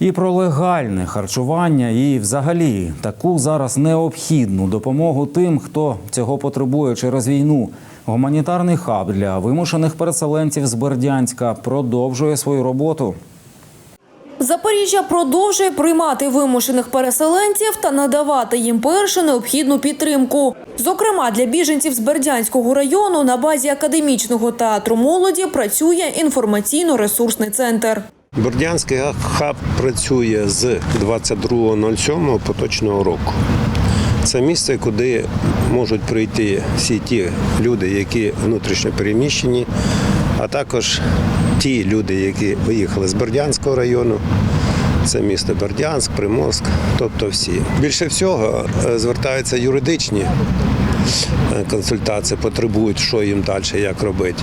І про легальне харчування, і взагалі таку зараз необхідну допомогу тим, хто цього потребує через війну. Гуманітарний хаб для вимушених переселенців з Бердянська продовжує свою роботу. Запоріжжя продовжує приймати вимушених переселенців та надавати їм першу необхідну підтримку. Зокрема, для біженців з Бердянського району на базі академічного театру молоді працює інформаційно-ресурсний центр. Бердянський хаб працює з 22.07 поточного року. Це місце, куди можуть прийти всі ті люди, які внутрішньо переміщені, а також ті люди, які виїхали з Бердянського району. Це місто Бердянськ, Приморськ, тобто всі. Більше всього е, звертаються юридичні консультації, потребують, що їм далі, як робити.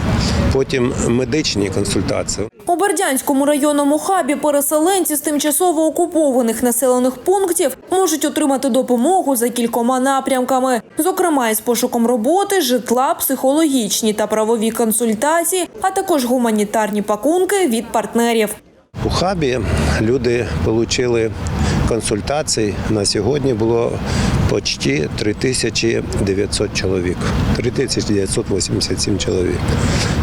Потім медичні консультації. У Бердянському районному хабі переселенці з тимчасово окупованих населених пунктів можуть отримати допомогу за кількома напрямками, зокрема із пошуком роботи, житла, психологічні та правові консультації, а також гуманітарні пакунки від партнерів. У хабі люди отримали консультацій. На сьогодні було почти 3900 чоловік, 3987 чоловік.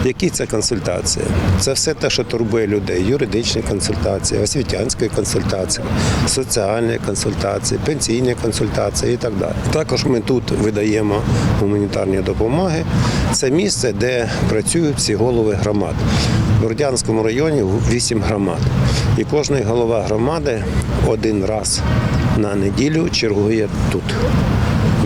Які це консультації? Це все те, що турбує людей: юридичні консультації, освітянські консультації, соціальні консультації, пенсійні консультації і так далі. Також ми тут видаємо гуманітарні допомоги. Це місце, де працюють всі голови громад. В Бердянському районі 8 громад. І кожний голова громади один раз на неділю чергує тут.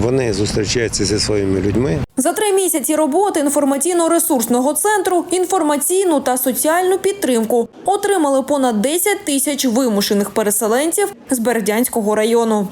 Вони зустрічаються зі своїми людьми, За три місяці роботи інформаційно-ресурсного центру інформаційну та соціальну підтримку отримали понад 10 тисяч вимушених переселенців з Бердянського району.